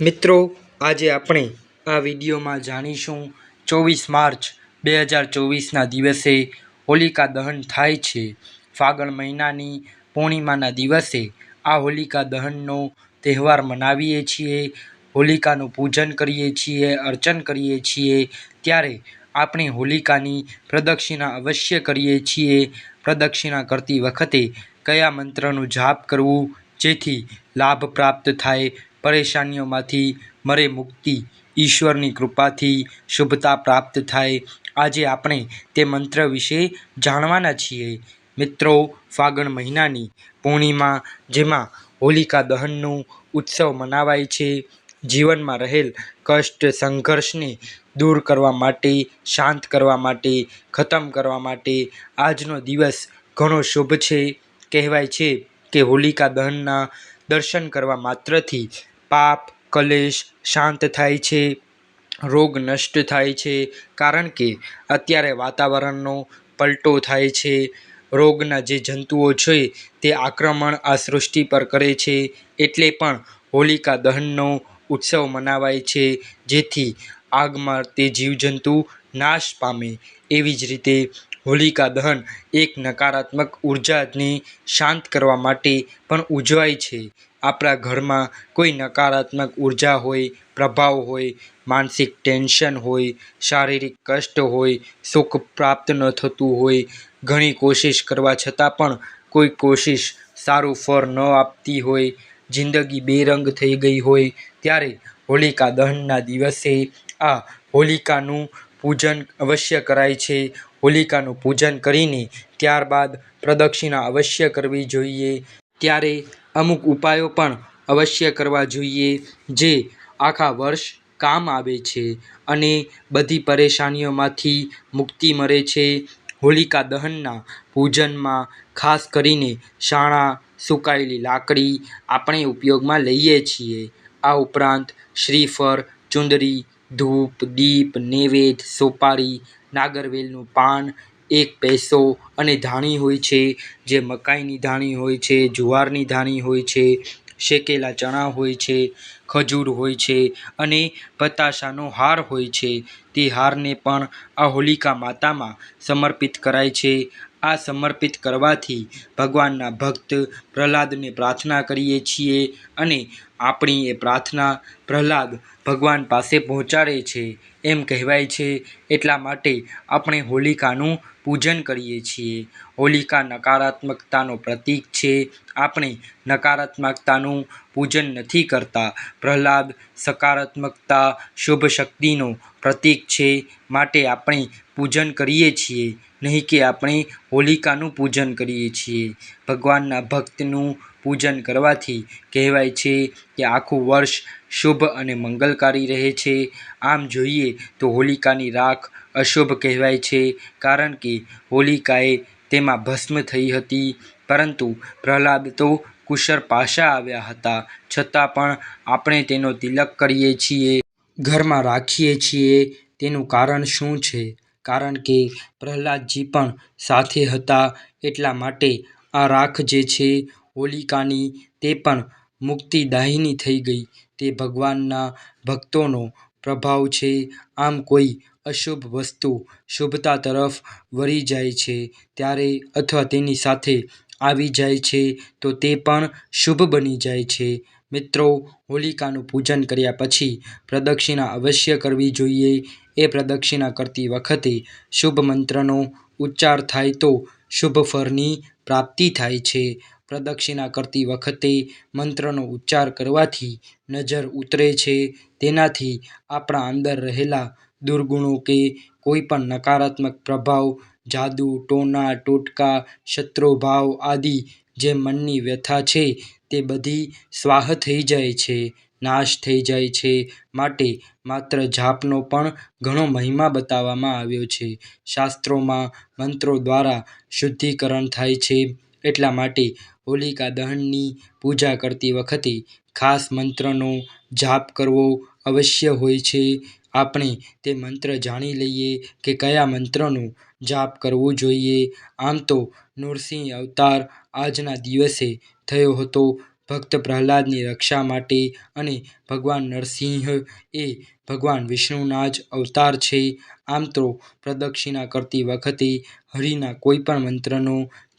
મિત્રો, આજે આપણે આ વિડીયોમાં જાણીશું ચોવીસ માર્ચ બે હજાર ચોવીસના દિવસે હોલિકા દહન થાય છે. ફાગણ મહિનાની પૂર્ણિમાના દિવસે આ હોલિકા દહનનો તહેવાર મનાવીએ છીએ, હોલિકાનું પૂજન કરીએ છીએ, અર્ચન કરીએ છીએ, ત્યારે આપણે હોલિકાની પ્રદક્ષિણા અવશ્ય કરીએ છીએ. પ્રદક્ષિણા કરતી વખતે કયા મંત્રનું જાપ કરવું જેથી લાભ પ્રાપ્ત થાય પરેશાનીઓમાંથી મરે મુક્તિ. ઈશ્વરની કૃપાથી શુભતા પ્રાપ્ત થાય. આજે આપણે તે મંત્ર વિશે જાણવાના છીએ. મિત્રો, ફાગણ મહિનાની પૂર્ણિમા, જેમાં હોલિકા દહનનું ઉત્સવ મનાવાય છે, જીવનમાં રહેલ કષ્ટ સંઘર્ષને દૂર કરવા માટે, શાંત કરવા માટે, ખતમ કરવા માટે આજનો દિવસ ઘણો શુભ છે. કહેવાય છે કે હોલિકા દહનના દર્શન કરવા માત્રથી પાપ, કલેશ શાંત થાય છે, રોગ નષ્ટ થાય છે, કારણ કે અત્યારે વાતાવરણનો પલટો થાય છે. રોગના જે જંતુઓ છે, તે આક્રમણ આ સૃષ્ટિ પર કરે છે. એટલે પણ હોલિકા દહનનો ઉત્સવ મનાવાય છે, જેથી આગમાં તે જીવજંતુ નાશ પામે. એવી જ રીતે હોલિકા દહન એક નકારાત્મક ઉર્જાને શાંત કરવા માટે પણ ઉજવાય છે. આપણા ઘરમાં કોઈ નકારાત્મક ઊર્જા હોય, પ્રભાવ હોય, માનસિક ટેન્શન હોય, શારીરિક કષ્ટ હોય, સુખ પ્રાપ્ત ન થતું હોય, ઘણી કોશિશ કરવા છતાં પણ કોઈ કોશિશ સારું ફળ ન આપતી હોય, જિંદગી બેરંગ થઈ ગઈ હોય, ત્યારે હોલિકા દહનના દિવસે આ હોલિકાનું પૂજન અવશ્ય કરાય છે. હોલિકાનું પૂજન કરીને ત્યારબાદ પ્રદક્ષિણા અવશ્ય કરવી જોઈએ. ત્યારે અમુક ઉપાયો પણ અવશ્ય કરવા જોઈએ, જે આખા વર્ષ કામ આવે છે અને બધી પરેશાનીઓમાંથી મુક્તિ મળે છે. હોલિકા દહનના પૂજનમાં ખાસ કરીને શાણા, સુકાયેલી લાકડી આપણે ઉપયોગમાં લઈએ છીએ. આ ઉપરાંત શ્રીફળ ચુંદડી ધૂપ, દીપ, નૈવેદ્ય, સોપારી, નાગરવેલનું પાન એક પૈસો અને ધાણી હોય છે, જે મકાઈની ધાણી હોય છે, જુવારની ધાણી હોય છે, શેકેલા ચણા હોય છે, ખજૂર હોય છે અને પતાશાનો હાર હોય છે. તે હારને પણ આ હોલિકા માતામાં સમર્પિત કરાય છે. આ સમર્પિત કરવાથી ભગવાનના ભક્ત પ્રહલાદને પ્રાર્થના કરીએ છીએ અને આપણી એ પ્રાર્થના પ્રહલાદ ભગવાન પાસે પહોંચાડે છે. એમ કહેવાય છે. એટલા માટે આપણે હોલિકાનું પૂજન કરીએ છીએ. હોલિકા નકારાત્મકતાનો પ્રતીક છે. આપણે નકારાત્મકતાનું પૂજન નથી કરતા. પ્રહલાદ સકારાત્મકતા શુભ શક્તિનો પ્રતીક છે. માટે આપણે પૂજન કરીએ છીએ, નહીં કે આપણે હોલિકાનું પૂજન કરીએ છીએ. ભગવાનના ભક્તનું પૂજન કરવાથી કહેવાય છે કે આખું વર્ષ શુભ અને મંગલકારી રહે છે. આમ જોઈએ તો હોલિકાની રાખ અશુભ કહેવાય છે, કારણ કે હોલિકાએ તેમાં ભસ્મ થઈ હતી. પરંતુ પ્રહલાદ તો કુશળ પાછા આવ્યા હતા, છતાં પણ આપણે તેનો તિલક કરીએ છીએ. ઘરમાં રાખીએ છીએ, તેનું કારણ શું છે? કારણ કે પ્રહલાદજી પણ સાથે હતા એટલા માટે આ રાખ જે છે હોલિકાની તે પણ મુક્તિદાયિની થઈ ગઈ. તે ભગવાનના ભક્તોનો પ્રભાવ છે. આમ કોઈ અશુભ વસ્તુ શુભતા તરફ વળી જાય છે ત્યારે અથવા તેની સાથે આવી જાય છે તો તે પણ શુભ બની જાય છે. મિત્રો, હોલિકાનું પૂજન કર્યા પછી પ્રદક્ષિણા અવશ્ય કરવી જોઈએ. એ પ્રદક્ષિણા કરતી વખતે શુભ મંત્રનો ઉચ્ચાર થાય તો શુભ ફળની પ્રાપ્તિ થાય છે. પ્રદક્ષિણા કરતી વખતે મંત્રનો ઉચ્ચાર કરવાથી નજર ઉતરે છે. તેનાથી આપણા અંદર રહેલા દુર્ગુણો કે કોઈ પણ નકારાત્મક પ્રભાવ, જાદુ, ટોના, ટોટકા, શત્રુભાવ આદિ જે મનની વ્યથા છે તે બધી સ્વાહ થઈ જાય છે, નાશ થઈ જાય છે માટે માત્ર જાપનો પણ ઘણો મહિમા બતાવવામાં આવ્યો છે. શાસ્ત્રોમાં મંત્રો દ્વારા શુદ્ધિકરણ થાય છે એટલા માટે હોલિકા દહનની પૂજા કરતી વખતે ખાસ મંત્રનો જાપ કરવો અવશ્ય હોય છે. આપણે તે મંત્ર જાણી લઈએ કે કયા મંત્રનો જાપ કરવું જોઈએ. આમ તો નૃસિંહ અવતાર આજના દિવસે થયો હતો ભક્ત પ્રહલાદની રક્ષા માટે અને ભગવાન નરસિંહ એ ભગવાન વિષ્ણુના જ અવતાર છે. આમ તો પ્રદક્ષિણા કરતી વખતે હરિના કોઈપણ મંત્રનો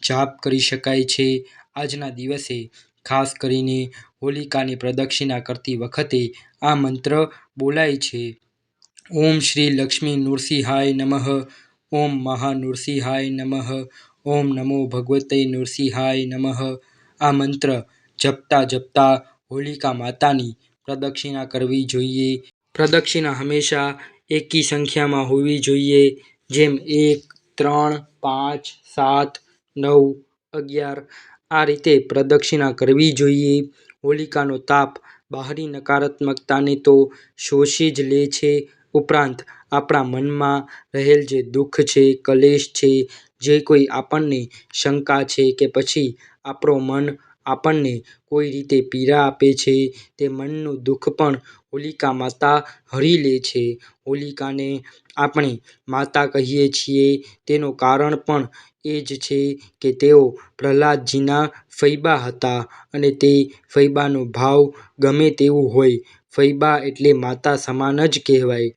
જાપ કરી શકાય છે. આજના દિવસે ખાસ કરીને હોલિકાની પ્રદક્ષિણા કરતી વખતે આ મંત્ર બોલાય છે. ઓમ શ્રી લક્ષ્મી નૃસિંહાય નમઃ ઓમ મહા નૃસિંહાય નમઃ ઓમ નમો ભગવતે નૃસિંહાય નમઃ આ મંત્ર જપતા જપતા હોલિકા માતાની પ્રદક્ષિણા કરવી જોઈએ. પ્રદક્ષિણા હંમેશા એકી સંખ્યામાં હોવી જોઈએ. જેમ એક, ત્રણ, પાંચ, સાત, નવ, અગિયાર આ રીતે પ્રદક્ષિણા કરવી જોઈએ. હોલિકાનો તાપ બહારની નકારાત્મકતાને તો શોષી જ લે છે ઉપરાંત આપણા મનમાં રહેલ જે દુઃખ છે, કલેશ છે, જે કોઈ આપણને શંકા છે કે પછી આપણો મન આપણને કોઈ રીતે પીડા આપે છે, તે મનનું દુઃખ પણ હોલિકા માતા હરી લે છે. હોલિકાને આપણે માતા કહીએ છીએ, તેનું કારણ પણ એ જ છે કે તેઓ પ્રહલાદજીના ફઈબા હતા અને તે ફઈબાનો ભાવ ગમે તેવું હોય ફઈબા એટલે માતા સમાન જ કહેવાય.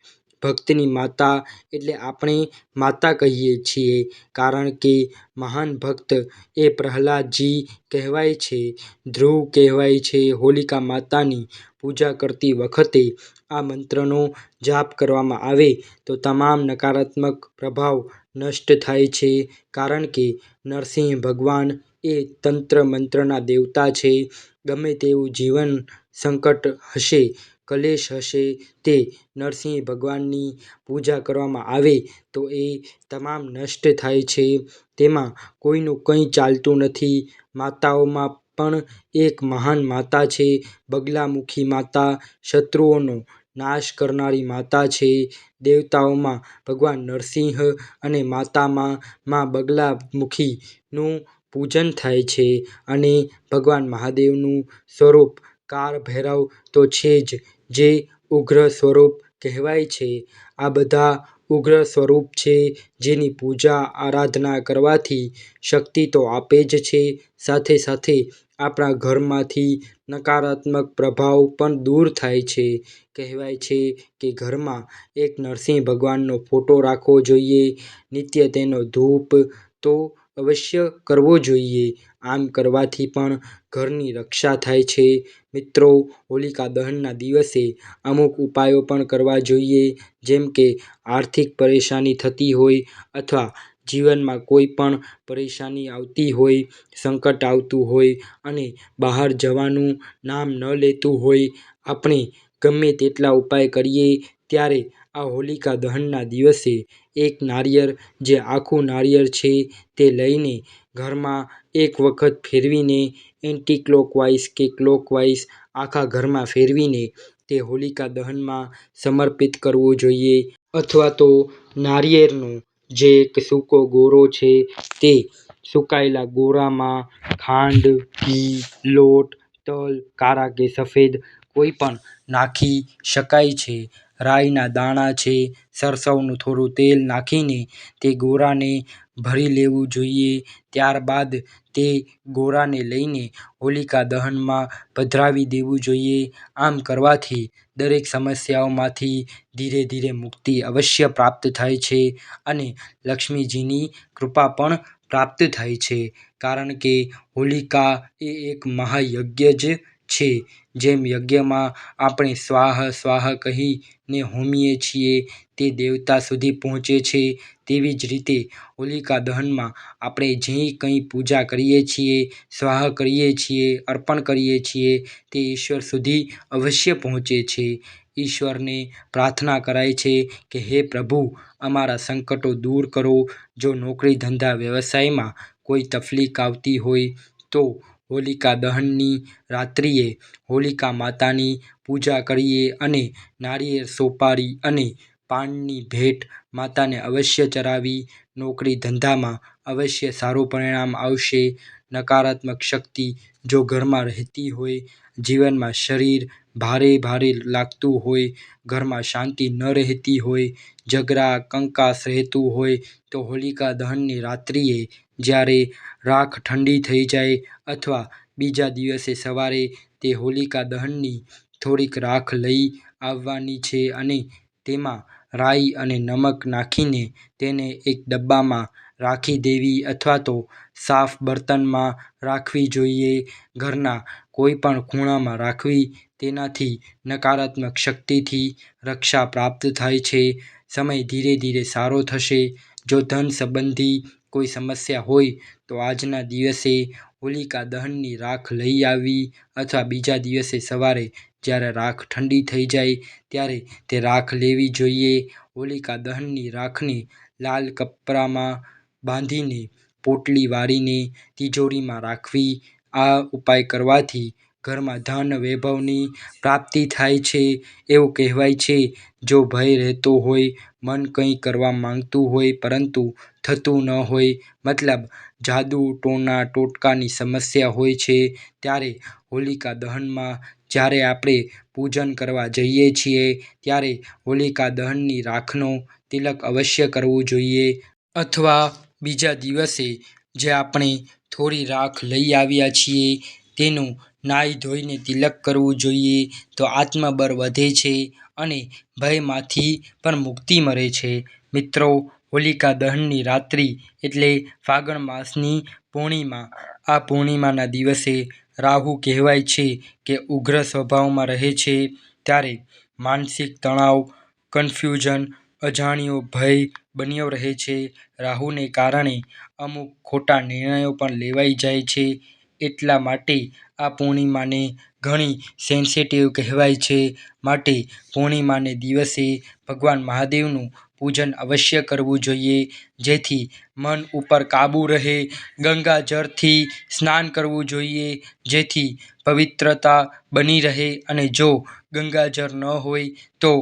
ભક્તની માતા એટલે આપણે માતા કહીએ છીએ કારણ કે મહાન ભક્ત એ પ્રહલાદજી કહેવાય છે. ધ્રુવ કહેવાય છે હોલિકા માતાની પૂજા કરતી વખતે આ મંત્રનો જાપ કરવામાં આવે તો તમામ નકારાત્મક પ્રભાવ નષ્ટ થાય છે કારણ કે નરસિંહ ભગવાન એ તંત્ર મંત્રના દેવતા છે. ગમે તેવું જીવન સંકટ હશે, કલેશ હશે તે નરસિંહ ભગવાનની પૂજા કરવામાં આવે તો એ તમામ નષ્ટ થાય છે. તેમાં કોઈનું કંઈ ચાલતું નથી. માતાઓમાં પણ એક મહાન માતા છે બગલામુખી માતા, શત્રુઓનો નાશ કરનારી માતા છે. દેવતાઓમાં ભગવાન નરસિંહ અને માતામાં મા બગલામુખીનું પૂજન થાય છે અને ભગવાન મહાદેવનું સ્વરૂપ કાળભૈરવ તો છે જ જે ઉગ્ર સ્વરૂપ કહેવાય છે. આ બધા ઉગ્ર સ્વરૂપ છે જેની પૂજા, આરાધના કરવાથી શક્તિ તો આપે જ છે સાથે સાથે આપણા ઘરમાંથી નકારાત્મક પ્રભાવ પણ દૂર થાય છે. કહેવાય છે કે ઘરમાં એક નરસિંહ ભગવાનનો ફોટો રાખવો જોઈએ. નિત્ય તેનો ધૂપ તો અવશ્ય કરવો જોઈએ. આમ કરવાથી પણ ઘરની રક્ષા થાય છે. મિત્રો હોલિકા દહનના દિવસે અમુક ઉપાયો પણ કરવા જોઈએ જેમ કે આર્થિક પરેશાની થતી હોય અથવા જીવનમાં કોઈ પણ પરેશાની આવતી હોય, સંકટ આવતું હોય અને બહાર જવાનું નામ ન લેતું હોય આપણે ગમે તેટલા ઉપાય કરીએ ત્યારે આ હોલિકા દહનના દિવસે એક નારિયેળ જે આખું નારિયેળ છે તે લઈને ઘરમાં એક વખત ફેરવીને એન્ટી ક્લોકવાઇઝ કે ક્લોકવાઇઝ આખા ઘરમાં ફેરવીને તે હોલિકા દહનમાં સમર્પિત કરવું જોઈએ. અથવા તો નારિયેળનો જે એક સૂકો ગોળો છે તે સુકાયેલા ગોળામાં ખાંડ, ઘી, લોટ, તલ, કારા કે સફેદ કોઈ પણ નાખી શકાય છે. રાઈના દાણા છે, સરસવનું થોડું તેલ નાખીને તે ગોરાને ભરી લેવું જોઈએ. ત્યારબાદ તે ગોરાને લઈને હોલિકા દહનમાં પધરાવી દેવું જોઈએ. આમ કરવાથી દરેક સમસ્યાઓમાંથી ધીરે ધીરે મુક્તિ અવશ્ય પ્રાપ્ત થાય છે અને લક્ષ્મીજીની કૃપા પણ પ્રાપ્ત થાય છે કારણ કે હોલિકા એ એક મહાયજ્ઞ જ છે. જેમ યજ્ઞમાં આપણે સ્વાહ સ્વાહ કહીને હોમીએ છીએ તે દેવતા સુધી પહોંચે છે તેવી જ રીતે હોલિકા દહનમાં આપણે જે કંઈ પૂજા કરીએ છીએ, સ્વાહ કરીએ છીએ, અર્પણ કરીએ છીએ તે ઈશ્વર સુધી અવશ્ય પહોંચે છે. ઈશ્વરને પ્રાર્થના કરાય છે કે હે પ્રભુ અમારા સંકટો દૂર કરો. જો નોકરી ધંધા વ્યવસાયમાં કોઈ તકલીફ આવતી હોય તો હોલિકા દહનની રાત્રિએ હોલિકા માતાની પૂજા કરીએ અને નારિયેળ, સોપારી અને પાનની ભેટ માતાને અવશ્ય ચરાવી નોકરી ધંધામાં અવશ્ય સારું પરિણામ આવશે. નકારાત્મક શક્તિ જો ઘરમાં રહેતી હોય, જીવનમાં શરીર ભારે ભારે લાગતું હોય, ઘરમાં શાંતિ ન રહેતી હોય, ઝઘડા કંકાસ રહેતું હોય તો હોલિકા દહનની રાત્રિએ જ્યારે રાખ ઠંડી થઈ જાય અથવા બીજા દિવસે સવારે તે હોલિકા દહનની થોડીક રાખ લઈ આવવાની છે અને તેમાં રાઈ અને નમક નાખીને તેને એક ડબ્બામાં રાખી દેવી અથવા તો સાફ બર્તનમાં રાખવી જોઈએ. ઘરના કોઈપણ ખૂણામાં રાખવી તેનાથી નકારાત્મક શક્તિથી રક્ષા પ્રાપ્ત થાય છે. સમય ધીરે ધીરે સારો થશે. જો ધન સંબંધી કોઈ સમસ્યા હોય તો આજના દિવસે હોલિકા દહનની રાખ લઈ આવવી અથવા બીજા દિવસે સવારે જ્યારે રાખ ઠંડી થઈ જાય ત્યારે તે રાખ લેવી જોઈએ. હોલિકા દહનની રાખને લાલ કપડામાં બાંધીને પોટલી વાળીને તિજોરીમાં રાખવી. આ ઉપાય કરવાથી ઘરમાં ધન વૈભવની પ્રાપ્તિ થાય છે એવું કહેવાય છે. જો ભય રહેતો હોય, મન કંઈ કરવા માંગતું હોય પરંતુ થતું ન હોય, મતલબ જાદુ ટોના ટોટકાની સમસ્યા હોય છે, ત્યારે હોલિકા દહનમાં જ્યારે આપણે પૂજન કરવા જઈએ છીએ, ત્યારે હોલિકા દહનની રાખનો તિલક અવશ્ય કરવું જોઈએ. અથવા બીજા દિવસે જે આપણે થોડી રાખ લઈ આવ્યા છીએ તેનું નાઈ ધોઈને તિલક કરવું જોઈએ તો આત્મબળ વધે છે અને ભયમાંથી પણ મુક્તિ મળે છે. મિત્રો, હોલિકા દહનની રાત્રિ એટલે ફાગણ માસની પૂર્ણિમા. આ પૂર્ણિમાના દિવસે રાહુ કહેવાય છે કે ઉગ્ર સ્વભાવમાં રહે છે ત્યારે માનસિક તણાવ, કન્ફ્યુઝન, અજાણ્યો ભય બન્યો રહે છે. રાહુને કારણે અમુક ખોટા નિર્ણયો પણ લેવાઈ જાય છે. એટલા માટે આ પૂર્ણિમાને ઘણી સેન્સિટિવ કહેવાય છે. માટે પૂર્ણિમાને દિવસે ભગવાન મહાદેવનું પૂજન અવશ્ય કરવું જોઈએ. જેથી મન ઉપર કાબૂ રહે ગંગાજળથી સ્નાન કરવું જોઈએ, જેથી પવિત્રતા બની રહે અને જો ગંગાજળ ન હોય તો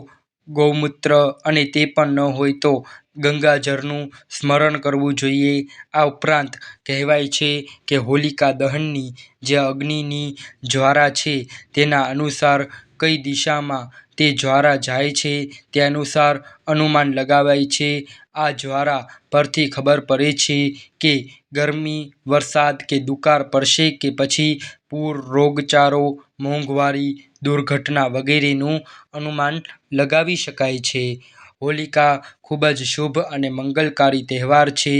ગૌમૂત્ર અને તે પણ ન હોય તો ગંગાજળનું સ્મરણ કરવું જોઈએ. આ ઉપરાંત કહેવાય છે કે હોલિકા દહનની જે અગ્નિની જ્વાળા છે તેના અનુસાર કઈ દિશામાં તે જ્વાળા જાય છે તે અનુસાર અનુમાન લગાવાય છે. આ જ્વાળા પરથી ખબર પડે છે કે ગરમી, વરસાદ કે દુકાળ પડશે કે પછી પૂર, રોગચાળો, મોંઘવારી દુર્ઘટના વગેરેનું અનુમાન લગાવી શકાય છે. હોલિકા ખૂબ જ શુભ અને મંગલકારી તહેવાર છે.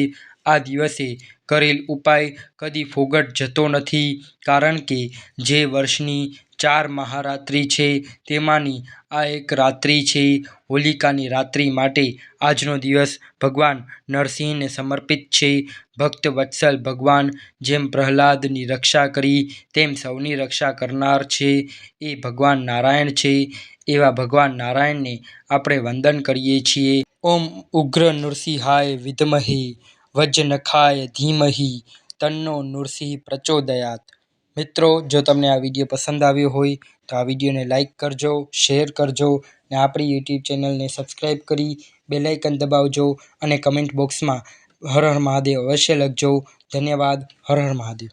આ દિવસે કરેલ ઉપાય કદી ફોગટ જતો નથી, કારણ કે જે વર્ષની ચાર મહારાત્રિ છે તેમાંની આ એક રાત્રિ છે હોલિકાની રાત્રિ માટે આજનો દિવસ ભગવાન નરસિંહને સમર્પિત છે. ભક્તવત્સલ ભગવાન જેમ પ્રહલાદની રક્ષા કરી, તેમ સૌની રક્ષા કરનાર છે. એ ભગવાન નારાયણ છે. એવા ભગવાન નારાયણને આપણે વંદન કરીએ છીએ. ઓમ ઉગ્ર નૃસિંહાય વિદ્મહે વજનખાય ધીમહિ, તન્નો નૃસિંહ પ્રચોદયાત. મિત્રો, જો તમને આ વીડિયો પસંદ આવ્યો હોય, તો આ વિડીયોને લાઇક કરજો, શેર કરજો ને આપણી યુટ્યુબ ચેનલને સબસ્ક્રાઈબ કરી બેલાઇકન દબાવજો અને કમેન્ટ બોક્સમાં હર હર મહાદેવ. અવશ્ય લખજો. ધન્યવાદ. હર હર મહાદેવ.